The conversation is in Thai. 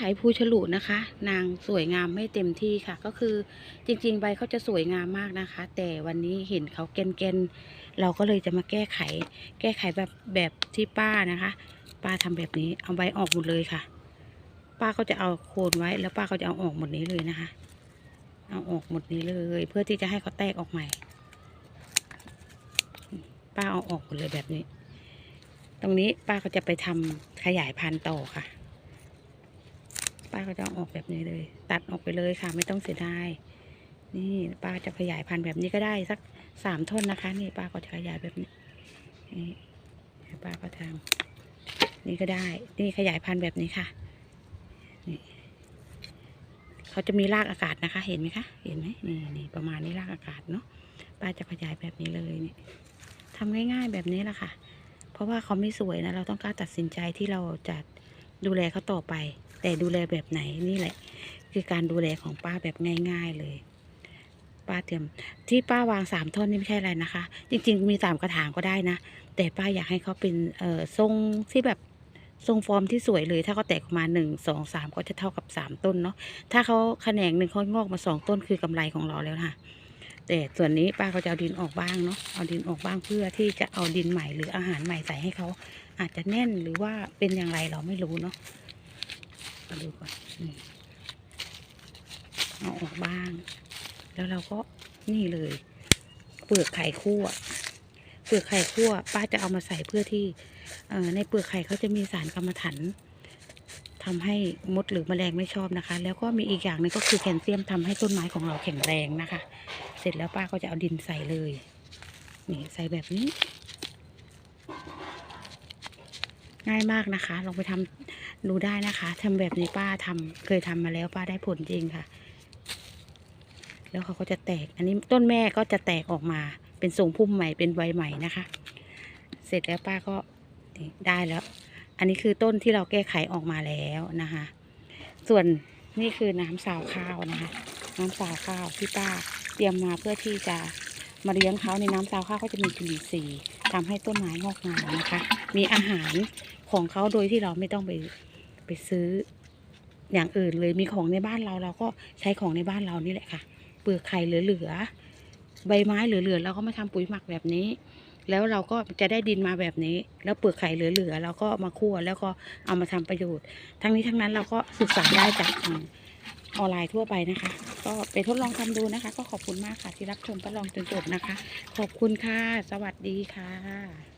ไข่ภูฉลุนะคะ นางสวยงามไม่เต็มที่ค่ะ ก็คือจริงๆ ใบเขาจะสวยงามมากนะคะ แต่วันนี้เห็นเขาเกนๆเราก็เลยจะมาแก้ไข แก้ไขแบบแบบที่ป้านะคะ ป้าทำแบบนี้เอาใบออกหมดเลยค่ะ ป้าก็จะเอาโคนไว้แล้วป้าก็จะเอาออกหมดนี้เลยนะคะ เอาออกหมดนี้เลย เพื่อที่จะให้เขาแตกออกใหม่ ป้าเอาออกหมดเลยแบบนี้ ตรงนี้ป้าก็จะไปทำขยายพันธุ์ต่อค่ะ ป้าก็จะอออกแบบนี้เลย ตัดออกไปเลยค่ะไม่ต้องเสียดายนี่ป้าจะขยายพันธุ์แบบนี้ก็ได้สักสามท่อนนะคะ นี่ป้าก็จะขยายแบบนี้นี่ป้าก็ทำนี่ก็ได้ นี่ขยายพันธุ์แบบนี้ค่ะนี่เขาจะมีรากอากาศนะคะ เห็นไหมคะ เห็นไหมนี่นี่ประมาณนี้รากอากาศเนาะป้าจะขยายแบบนี้เลยนี่ทำง่ายๆแบบนี้แหละค่ะ เพราะว่าเขาไม่สวยนะ เราต้องกล้าตัดสินใจที่เราจะ ดูแลเขาต่อไป แต่ดูแลแบบไหนนี่แหละ คือการดูแลของป้าแบบง่าย ๆเลยป้าเตรียมที่ป้าวางสามท่อนนี่ไม่ใช่อะไรนะคะ จริง ๆ มีสามกระถางก็ได้นะ แต่ป้าอยากให้เขาเป็นเอ่อทรงที่แบบทรงฟอร์มที่สวยเลย ถ้าเขาแตกออกมาหนึ่งสองสามก็จะเท่ากับสามต้นเนาะถ้าเขาแขนงหนึ่งเขางอกมาสองต้นคือกำไรของเราแล้วค่ะ แต่ส่วนนี้ป้าก็จะเอาดินออกบ้างเนาะเอาดินออกบ้างเพื่อที่จะเอาดินใหม่หรืออาหารใหม่ใส่ให้เขาอาจจะแน่นหรือว่าเป็นอย่างไรเราไม่รู้เนาะมาดูก่อนนี่เอาออกบ้าง แล้วเราก็นี่เลย เปลือกไข่คั่วเปลือกไข่คั่วป้าจะเอามาใส่เพื่อที่ในเปลือกไข่เขาจะมีสารกรรมฐาน ทำให้มดหรือแมลงไม่ชอบนะคะ แล้วก็มีอีกอย่างหนึงก็คือแคลเซียมทำให้ต้นไม้ของเราแข็งแรงนะคะ เสร็จแล้วป้าก็จะเอาดินใส่เลยนี่ใส่แบบนี้ ง่ายมากนะคะ ลองไปทำดูได้นะคะทำแบบนี้ป้าทำเคยทำมาแล้วป้าได้ผลจริงค่ะ แล้วเขาก็จะแตก อันนี้ต้นแม่ก็จะแตกออกมา เป็นทรงพุ่มใหม่เป็นใบใหม่นะคะ เสร็จแล้วป้าก็ได้แล้ว อันนี้คือต้นที่เราแก้ไขออกมาแล้วนะคะ ส่วนนี่คือน้ำสาวข้าวนะคะ น้ำสาวข้าวที่ป้าเตรียมมาเพื่อที่จะมาเลี้ยงเขาในน้ำสาวข้าวก็จะมีจุลินทรีย์ทำให้ต้นไม้งอกงามนะคะ มีอาหารของเขาโดยที่เราไม่ต้องไปไปซื้ออย่างอื่นเลยมีของในบ้านเราเราก็ใช้ของในบ้านเรานี่แหละค่ะ เปลือกไข่เหลือๆใบไม้เหลือๆเราก็มาทำปุ๋ยหมักแบบนี้ แล้วเราก็จะได้ดินมาแบบนี้ แล้วเปลือกไข่เหลือๆเราก็มาคั่วแล้วก็เอามาทำประโยชน์ ทั้งนี้ทั้งนั้นเราก็ศึกษาได้จากออนไลน์ทั่วไปนะคะ ก็ไปทดลองทำดูนะคะ ก็ขอบคุณมากค่ะที่รับชมประลองจนจบนะคะ ขอบคุณค่ะ สวัสดีค่ะ